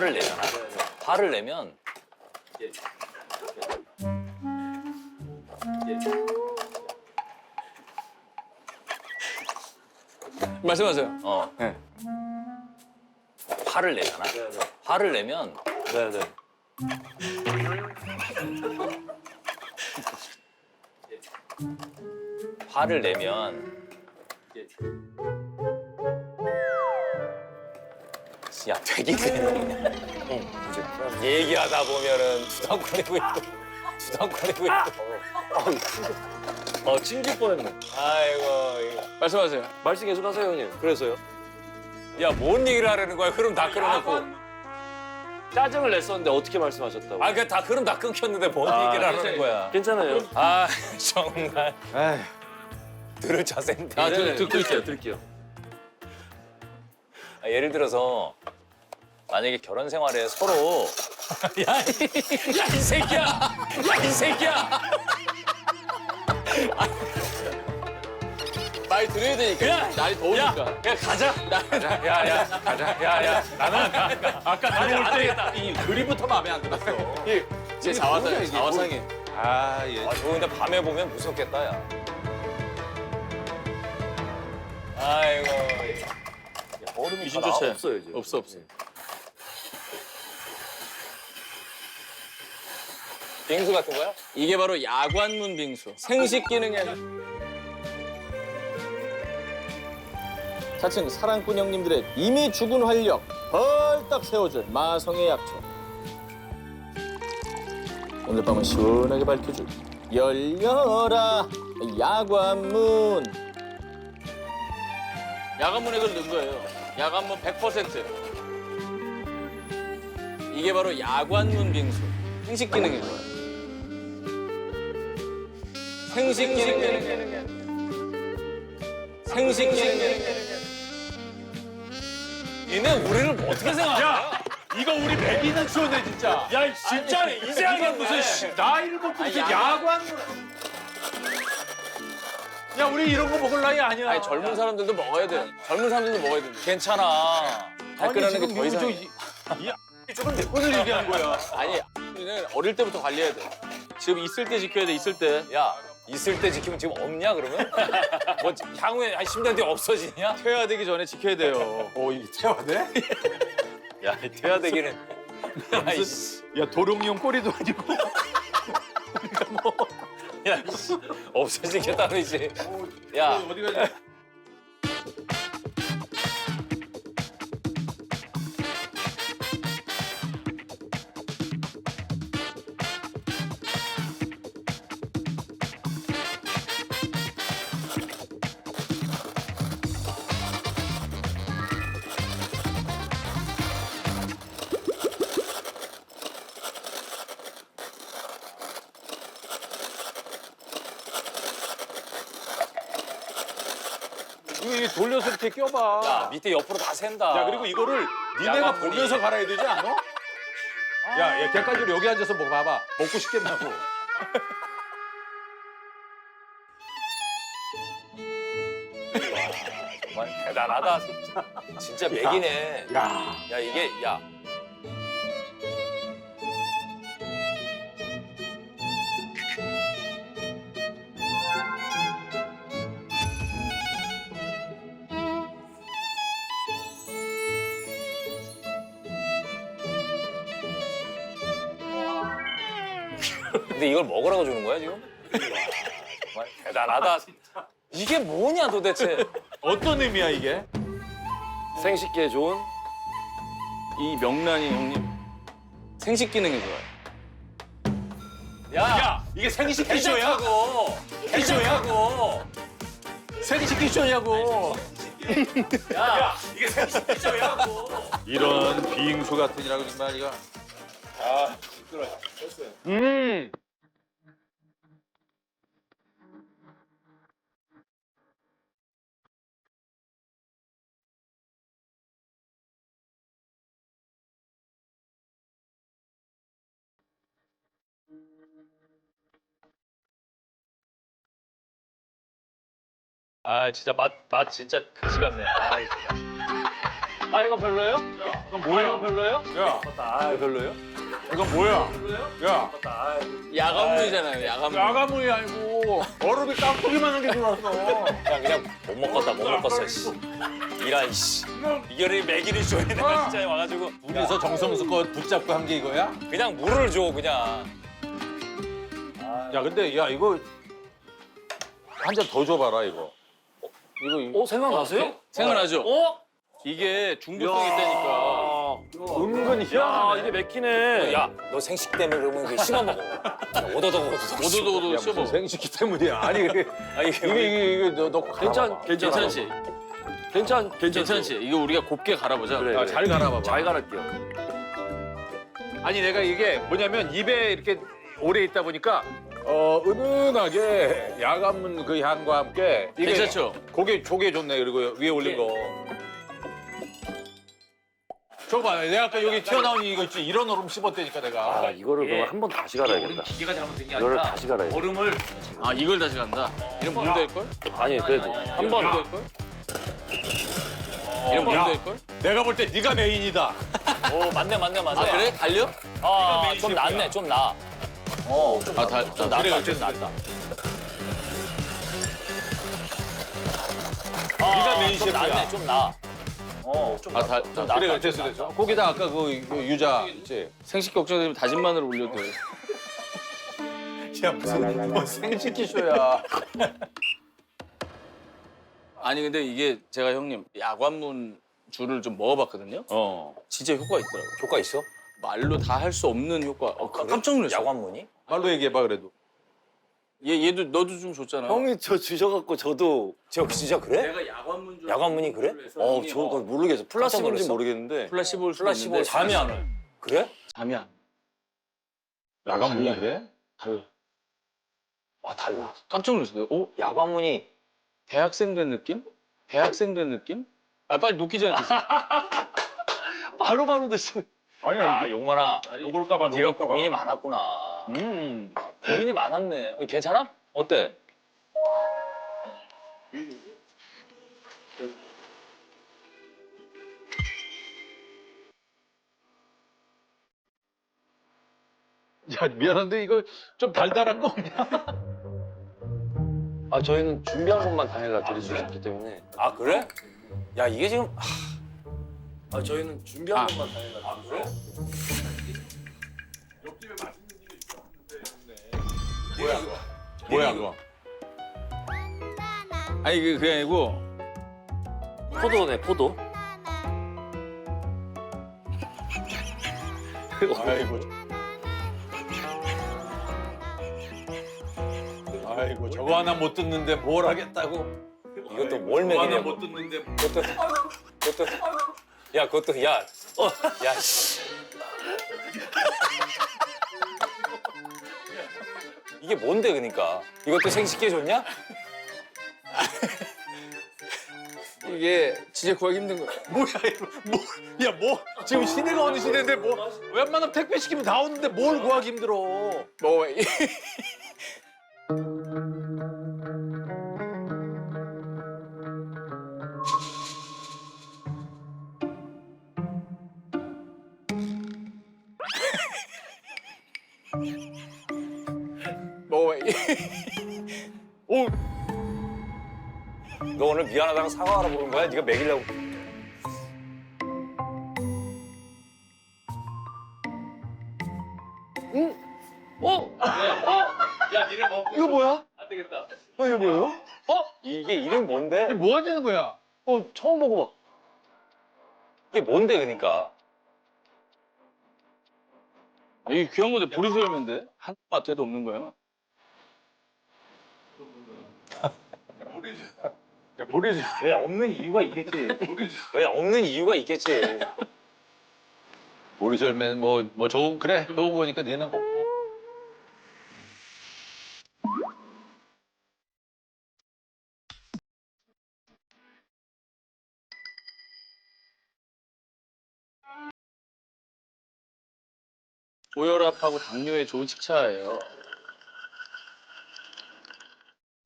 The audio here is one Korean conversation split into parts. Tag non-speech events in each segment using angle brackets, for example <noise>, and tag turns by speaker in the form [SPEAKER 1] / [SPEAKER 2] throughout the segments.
[SPEAKER 1] 화를 내잖아. 화를 내면
[SPEAKER 2] 말씀하세요.
[SPEAKER 1] 어
[SPEAKER 2] 네.
[SPEAKER 1] 화를 내잖아. 화를 내면
[SPEAKER 2] 네 네.
[SPEAKER 1] 화를 내면 야 되게 되네. 얘기하다 보면은 두덩거리고 있고 두덩거리고 있고.
[SPEAKER 3] 어 찡질 뻔했네.
[SPEAKER 1] 아이고 이거.
[SPEAKER 2] 말씀하세요.
[SPEAKER 3] 말씀 계속 하세요 형님. 그래서요.
[SPEAKER 1] 야 뭔 얘기를 하려는 거야? 흐름 다 끊어놓고.
[SPEAKER 3] 짜증을 냈었는데 어떻게 말씀하셨다고?
[SPEAKER 1] 아, 그다 흐름 다 끊겼는데 뭔
[SPEAKER 3] 아,
[SPEAKER 1] 얘기를 하려는. 거야?
[SPEAKER 3] 괜찮아요.
[SPEAKER 1] 아 <laughs> 정말
[SPEAKER 2] 에휴.
[SPEAKER 1] 들을 자세인데.
[SPEAKER 2] 아,
[SPEAKER 3] 네,
[SPEAKER 2] 듣-
[SPEAKER 3] 네,
[SPEAKER 2] 듣고
[SPEAKER 3] 들을게요,
[SPEAKER 2] 있어요.
[SPEAKER 3] 들을게요.
[SPEAKER 1] 아, 예를 들어서 만약에 결혼 생활에 서로 <laughs> 야 이 야, 이 새끼야 야 이 새끼야
[SPEAKER 2] 말 들어야 되니까.
[SPEAKER 1] 야!
[SPEAKER 2] 날이 더우니까.
[SPEAKER 1] 야 가자 야야 가자 야 야 나는 가, 가. 아까 들어올 때
[SPEAKER 4] 이 그림부터 마음에 안 들었어.
[SPEAKER 2] 제 자화상, 자화상에.
[SPEAKER 4] 아, 예.
[SPEAKER 1] 아, 저거 근데 밤에 보면 무섭겠다 야 아이고 야, 얼음이 다
[SPEAKER 3] 없어요 이제.
[SPEAKER 2] 없어, 없어.
[SPEAKER 1] 빙수 같은 거야?
[SPEAKER 2] 이게 바로 야관문 빙수. 생식 기능이 아니라. 차츰 사랑꾼 형님들의 이미 죽은 활력 벌떡 세워줄 마성의 약초. 오늘 밤은 시원하게 밝혀줄 열려라 야관문. 야관문에 그걸 넣은 거예요. 야관문 100%. 이게 바로 야관문 빙수. 생식 기능이 좋아요. 생식 기능. 생식 기능.
[SPEAKER 1] 얘네 우리를 뭐 어떻게 생각하냐?
[SPEAKER 4] 이거 우리 매기는 쇼네, 진짜.
[SPEAKER 1] 야 진짜 이제 하는 무슨 씨.
[SPEAKER 4] 나이를 먹고 무슨 야관. 야, 우리 이런 거 먹을 나이 아니야.
[SPEAKER 2] 아니 젊은 사람들도 먹어야 돼요. 젊은 사람들도 먹어야 돼요.
[SPEAKER 1] 괜찮아.
[SPEAKER 2] 발끈하는 게 더 이상.
[SPEAKER 4] 저건 내 것을 얘기한 거야.
[SPEAKER 2] 아니 우리는 어릴 때부터 관리해야 돼. 지금 있을 때 지켜야 돼. 있을 때.
[SPEAKER 1] 야 있을 때 지키면 지금 없냐 그러면? 뭐 향후에 한 10년 뒤에 없어지냐?
[SPEAKER 2] 퇴화되기 전에 지켜야 돼요.
[SPEAKER 4] 어, 이게 태화돼? <laughs>
[SPEAKER 1] 야 퇴화되기는 야이씨
[SPEAKER 4] 야, 도롱뇽 꼬리도 아니고. <laughs>
[SPEAKER 1] 야 이씨. 없어지겠다는 이제 야
[SPEAKER 4] 어디 가냐? 돌려서 이렇게 껴봐.
[SPEAKER 1] 야, 밑에 옆으로 다 샌다.
[SPEAKER 4] 야, 그리고 이거를 니네가
[SPEAKER 1] 야광문이.
[SPEAKER 4] 보면서 갈아야 되지 않아? 야, 야, 객관적으로 여기 앉아서 먹어 봐봐. 먹고 싶겠나고.
[SPEAKER 1] 정말 대단하다 진짜. 진짜 맥이네.
[SPEAKER 4] 야.
[SPEAKER 1] 야 이게 야 근데 이걸 먹으라고 주는 거야 지금? 정말 대단하다. 이게 뭐냐 도대체?
[SPEAKER 4] 어떤 의미야, 이게?
[SPEAKER 3] 생식기에 좋은
[SPEAKER 2] 이 명란이 형님 생식 기능이 좋아요.
[SPEAKER 1] 야,
[SPEAKER 4] 이게 생식기 쇼야?
[SPEAKER 1] 괜찮다고. 괜찮다고.
[SPEAKER 4] 생식기 쇼냐고.
[SPEAKER 1] 야, 이게 생식기죠야고.
[SPEAKER 4] 이런 빙수 같으니라고 정말 이거.
[SPEAKER 3] 음.
[SPEAKER 1] 아 진짜 맛 맛 진짜 그지 같네. 아, 진짜.
[SPEAKER 3] 아 이거 별로예요?
[SPEAKER 4] 이건 뭐야?
[SPEAKER 3] 이거 별로예요?
[SPEAKER 4] 야,
[SPEAKER 3] 아 별로예요?
[SPEAKER 4] 이건 뭐야? 야,
[SPEAKER 1] 야간문이잖아요. 야간문.
[SPEAKER 4] 야가문이 아니고 얼음이 깍두기만한 게 들어왔어.
[SPEAKER 1] 그냥 그냥 못 먹었다 못 먹었어. 씨. 이란 씨. 이거를 먹이를 줘야 내가 진짜 와가지고
[SPEAKER 4] 둘이서 정성스껏 붙잡고 한 게 이거야?
[SPEAKER 1] 그냥 물을 줘 그냥.
[SPEAKER 4] 야, 근데 야 이거 한 잔 더 줘봐라 이거. 이거 이거
[SPEAKER 3] 어 생각나세요?
[SPEAKER 1] 생각나죠?
[SPEAKER 3] 어?
[SPEAKER 1] 이게 중독성이 있다니까.
[SPEAKER 3] 은근히 야 이게 맥히네.
[SPEAKER 1] 야, 너 생식 때문에 그러면 이거 씹어 먹어. 오도독 오도독. 오도독 오도독
[SPEAKER 4] 야,
[SPEAKER 1] 씹어.
[SPEAKER 4] 생식기 때문이야. 아니 이게
[SPEAKER 1] 아, 이게
[SPEAKER 4] 이게 이게 이게 너 넣고
[SPEAKER 3] 괜찮
[SPEAKER 2] 괜찮지?
[SPEAKER 3] 괜찮 괜찮
[SPEAKER 2] 괜찮지? 이거 우리가 곱게 갈아보자.
[SPEAKER 3] 그래.
[SPEAKER 4] 야, 잘 갈아봐봐.
[SPEAKER 3] 잘 갈을게요.
[SPEAKER 4] 아니 내가 이게 뭐냐면 입에 이렇게 오래 있다 보니까 어 은은하게 야간문 그 향과 함께 이게
[SPEAKER 2] 괜찮죠?
[SPEAKER 4] 고개 조개 좋네 그리고 위에 올린 거. 저거 봐, 내가 아까 여기 튀어나온 이거 있지 이런 얼음 씹었다니까 내가.
[SPEAKER 3] 아 이거를 그럼 한 번 다시 갈아야겠다.
[SPEAKER 1] 기계가 잘못된 게
[SPEAKER 3] 이거를
[SPEAKER 1] 아니라
[SPEAKER 3] 다시 갈아야 돼.
[SPEAKER 1] 얼음을
[SPEAKER 2] 아 이걸 다시 간다. 이런 물 될 걸?
[SPEAKER 3] 아니 그래도 한 번.
[SPEAKER 2] 될 걸? 이런
[SPEAKER 4] 야.
[SPEAKER 2] 물 될 걸?
[SPEAKER 4] 내가 볼 때 네가 메인이다.
[SPEAKER 1] 오 맞네 맞네 맞네.
[SPEAKER 2] 아 그래? 갈려?
[SPEAKER 1] 아, 좀 낫네 좀 나. 어, 좀
[SPEAKER 2] 아, 다,
[SPEAKER 1] 좀
[SPEAKER 2] 다,
[SPEAKER 1] 낫다
[SPEAKER 4] 그래,
[SPEAKER 1] 좀 낫다.
[SPEAKER 4] 네가
[SPEAKER 1] 아,
[SPEAKER 4] 메인
[SPEAKER 1] 좀
[SPEAKER 4] 셰프야.
[SPEAKER 1] 낫네 좀 나. 어, 좀
[SPEAKER 2] 아,
[SPEAKER 1] 낫다.
[SPEAKER 2] 다,
[SPEAKER 1] 좀. 낫다.
[SPEAKER 4] 그래
[SPEAKER 1] 좀
[SPEAKER 4] 됐어
[SPEAKER 1] 낫다.
[SPEAKER 4] 됐어. 거기다 아까 그, 그 유자 있지.
[SPEAKER 2] 생식 걱정되면 다진 마늘 올려도 돼.
[SPEAKER 4] 야 무슨 뭐 생식기 쇼야.
[SPEAKER 2] 아니 근데 이게 제가 형님 야관문 줄을 좀 먹어봤거든요.
[SPEAKER 1] 어,
[SPEAKER 2] 진짜 효과 있더라고.
[SPEAKER 1] 효과 있어?
[SPEAKER 2] 말로 다 할 수 없는 효과. 어, 깜짝 놀랐어.
[SPEAKER 1] 야관문이?
[SPEAKER 4] 말로 얘기해봐 그래도.
[SPEAKER 2] 얘 얘도 너도 좀 줬잖아.
[SPEAKER 3] 형이 저 주셔갖고 저도
[SPEAKER 1] 저 진짜 그래?
[SPEAKER 2] 내가 야관문 줄.
[SPEAKER 1] 야관문이 그래?
[SPEAKER 3] 어 저 그거 모르겠어. 플라시본지
[SPEAKER 1] 놀랐어?
[SPEAKER 3] 모르겠는데.
[SPEAKER 2] 플라시볼 수도
[SPEAKER 1] 플라시보 잠이 안 와. 그래?
[SPEAKER 2] 잠이 안.
[SPEAKER 4] 야간문이 그래?
[SPEAKER 1] 아 달라.
[SPEAKER 2] 깜짝 놀랐어요. 어?
[SPEAKER 1] 야관문이
[SPEAKER 2] 대학생 된 느낌? 대학생 된 느낌? 아 빨리 녹기 전에 드세요. <laughs>
[SPEAKER 3] 바로 바로 됐어.
[SPEAKER 1] 야 용만아
[SPEAKER 4] 녹을까봐
[SPEAKER 1] 네가 고민이 많았구나.
[SPEAKER 4] 음.
[SPEAKER 1] 고민이 많았네. 어, 괜찮아? 어때?
[SPEAKER 4] 야 미안한데 이거 좀 달달한 거 없냐?
[SPEAKER 3] 아 저희는 준비한 것만 다해가 드릴 수 있기 때문에.
[SPEAKER 1] 아 그래? 야 이게 지금
[SPEAKER 3] 아 저희는 준비한
[SPEAKER 2] 아.
[SPEAKER 3] 것만 다 해가. 아 그래?
[SPEAKER 4] 뭐야 그거?
[SPEAKER 2] 아니 그 그게 아니고
[SPEAKER 3] 포도네 포도.
[SPEAKER 4] 아이고. 아이고 저거 하나 못 듣는데 뭘 하겠다고?
[SPEAKER 1] 이것도 뭘
[SPEAKER 4] 저거 하나
[SPEAKER 1] 먹이냐?
[SPEAKER 4] 못 듣는데
[SPEAKER 1] 그것도 그것도 <laughs> 야 그것도 야 어, 야 씨. 이게 뭔데 그러니까 이것도 생식기에 좋냐?
[SPEAKER 2] 이게 진짜 구하기 힘든 거야.
[SPEAKER 4] 뭐야 이거 뭐? 야 뭐? 지금 시대가 어느 시대인데 뭐? 웬만하면 택배 시키면 다 오는데 뭘 구하기 힘들어?
[SPEAKER 2] 뭐 이- 뭐 이-
[SPEAKER 1] 오. 너 오늘 미안하다고 사과하러 부른 거야? 네가 먹이려고.
[SPEAKER 3] 이거 뭐야? 안 되겠다. 어 이거 뭐예요?
[SPEAKER 1] 어? 이게 이름 뭔데?
[SPEAKER 4] 뭐 하자는 거야?
[SPEAKER 3] 어 처음 먹어봐.
[SPEAKER 1] 이게 뭔데 그러니까?
[SPEAKER 2] 이 귀한 건데 보리수 열면 돼? 한 마트에도 없는 거야.
[SPEAKER 4] 모르지.
[SPEAKER 1] 왜 없는 이유가 있겠지. 왜 없는 이유가 있겠지.
[SPEAKER 4] 모리절맨 뭐뭐 좋은 그래 좋은 거니까 내는 거.
[SPEAKER 2] 고혈압하고 당뇨에 좋은 식차예요.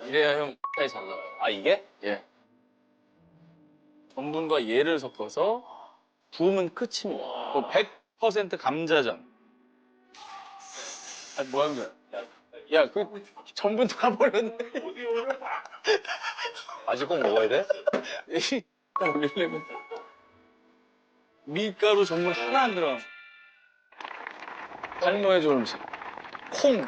[SPEAKER 2] 이래야 형 식사에 잘 나와요.
[SPEAKER 1] 아 이게?
[SPEAKER 2] 예. 전분과 얘를 섞어서 부으면 끝입니다. 100% 감자전. 아니 뭐 하는 거야? 야, 그 전분 다 버렸네.
[SPEAKER 1] 아직 꼭 먹어야 돼?
[SPEAKER 2] 딱 올리려면 밀가루 전분 하나 안 들어. 좋은 음식. 콩.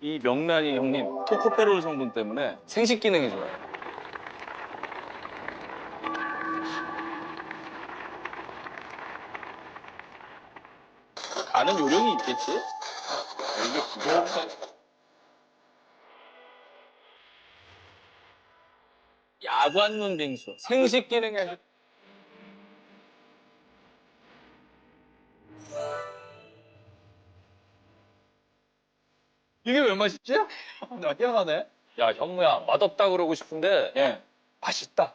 [SPEAKER 2] 이 명란이 형님 토코페롤 성분 때문에 생식 기능이 좋아요. 아는 요령이 있겠지? 이게 부드럽다. 야관문 빙수. 생식 기능이 아주 이게 왜 맛있지? <laughs> 나 희한하네.
[SPEAKER 1] 야 현무야 맛없다 그러고 싶은데
[SPEAKER 2] 예.
[SPEAKER 1] 맛있다.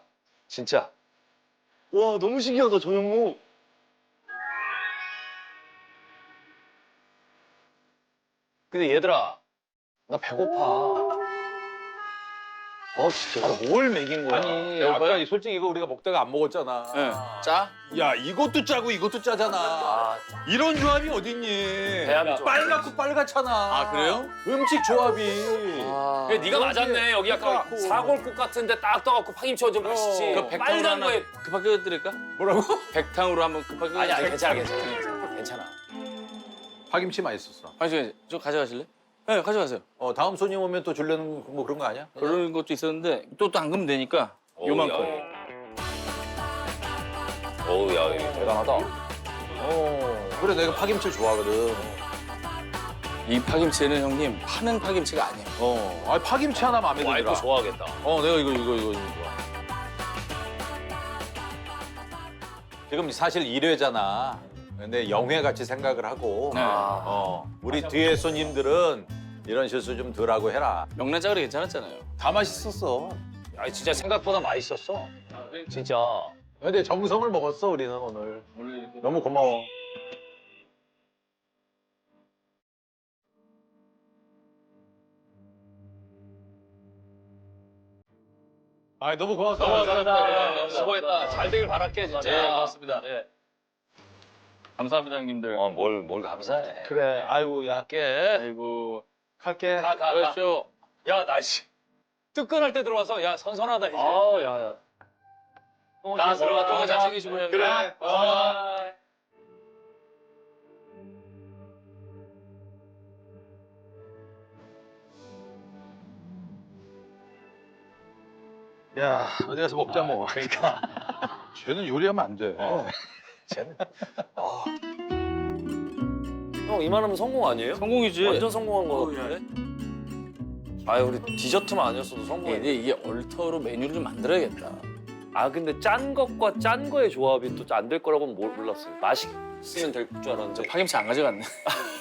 [SPEAKER 1] 진짜.
[SPEAKER 3] 와 너무 신기하다 전현무.
[SPEAKER 1] 근데 얘들아 나 배고파. 어 진짜 뭘 먹인 거야?
[SPEAKER 4] 아니 아까 이- 솔직히 이거 우리가 먹다가 안 먹었잖아.
[SPEAKER 2] 예. 짜?
[SPEAKER 4] 야 이것도 짜고 이것도 짜잖아.
[SPEAKER 1] 아
[SPEAKER 4] 이런 조합이 어딨니?
[SPEAKER 1] 배합이.
[SPEAKER 4] 빨갛고 빨갛잖아.
[SPEAKER 2] 아, 그래요?
[SPEAKER 4] 음식 조합이.
[SPEAKER 1] 그래 네가 맞았네. 여기 약간
[SPEAKER 4] 그러니까.
[SPEAKER 1] 사골국 같은데 딱 떠갖고 파김치 얹으면 맛있지.
[SPEAKER 2] 그 백탕으로
[SPEAKER 1] 빨간
[SPEAKER 2] 하나
[SPEAKER 1] 거에
[SPEAKER 2] 급하게 드릴까?
[SPEAKER 4] 뭐라고?
[SPEAKER 2] 백탕으로 한번 급하게
[SPEAKER 1] 아니 아니
[SPEAKER 2] 드릴까?
[SPEAKER 1] 괜찮아 괜찮아 괜찮아.
[SPEAKER 4] 파김치 맛있었어.
[SPEAKER 2] 아니 저, 저 가져가실래? 네 가져가세요.
[SPEAKER 4] 어 다음 손님 오면 또 주려는 뭐 그런 거 아니야?
[SPEAKER 2] 그런 것도 있었는데 또또안 그면 되니까 요만큼.
[SPEAKER 1] 어우 야 이거 대단하다.
[SPEAKER 4] 어 그래 내가 파김치 좋아하거든.
[SPEAKER 2] 이 파김치는 형님 파는 파김치가 아니에요.
[SPEAKER 4] 어, 아 파김치 하나 마음에
[SPEAKER 1] 와이프
[SPEAKER 4] 들더라.
[SPEAKER 1] 좋아하겠다.
[SPEAKER 4] 어, 내가 이거 이거 이거 이거 좋아. 지금 사실 1회잖아. 근데 영회 같이 생각을 하고,
[SPEAKER 2] 네.
[SPEAKER 4] 어, 우리 뒤에 손님들은 이런 실수 좀 덜하고 해라.
[SPEAKER 2] 명란 짜글이 괜찮았잖아요.
[SPEAKER 4] 다 맛있었어.
[SPEAKER 1] 야 진짜 생각보다 맛있었어. 진짜.
[SPEAKER 4] 근데 정성을 먹었어 우리는 오늘. 너무 고마워. 아, 너무 고맙다.
[SPEAKER 1] 고맙습니다. 수고했다. 잘 되길 바랄게 진짜.
[SPEAKER 2] 네, 고맙습니다.
[SPEAKER 1] 네.
[SPEAKER 2] 감사합니다 형님들.
[SPEAKER 1] 어 뭘 뭘 감사해.
[SPEAKER 3] 그래 아이고 야
[SPEAKER 1] 할게.
[SPEAKER 2] 아이고
[SPEAKER 3] 갈게.
[SPEAKER 1] 가, 가, 가.
[SPEAKER 2] 그렇죠.
[SPEAKER 1] 야, 날씨. 뜨끈할 때 들어와서 야 선선하다 이제.
[SPEAKER 2] 아, 야, 야.
[SPEAKER 1] 나 들어가
[SPEAKER 2] 또잘 챙기시고 형님.
[SPEAKER 3] 그래.
[SPEAKER 1] 아.
[SPEAKER 3] 야 어디 가서 먹자 뭐.
[SPEAKER 1] 그러니까. <laughs>
[SPEAKER 4] 쟤는 요리하면 안 돼.
[SPEAKER 1] 쟤는. 아. 형 이만하면 성공 아니에요?
[SPEAKER 2] 성공이지.
[SPEAKER 1] 완전 성공한 거
[SPEAKER 2] 어우, 야.
[SPEAKER 1] 같은데? 아 우리 디저트만 아니었어도
[SPEAKER 2] 예,
[SPEAKER 1] 성공해.
[SPEAKER 2] 이제 이게 얼터로 메뉴를 좀 만들어야겠다.
[SPEAKER 1] 아 근데 짠 것과 짠 거의 조합이 또 안 될 거라고는 몰- 몰랐어요. 맛있으면 될 줄 알았는데.
[SPEAKER 2] 파김치 안 가져갔네. <laughs>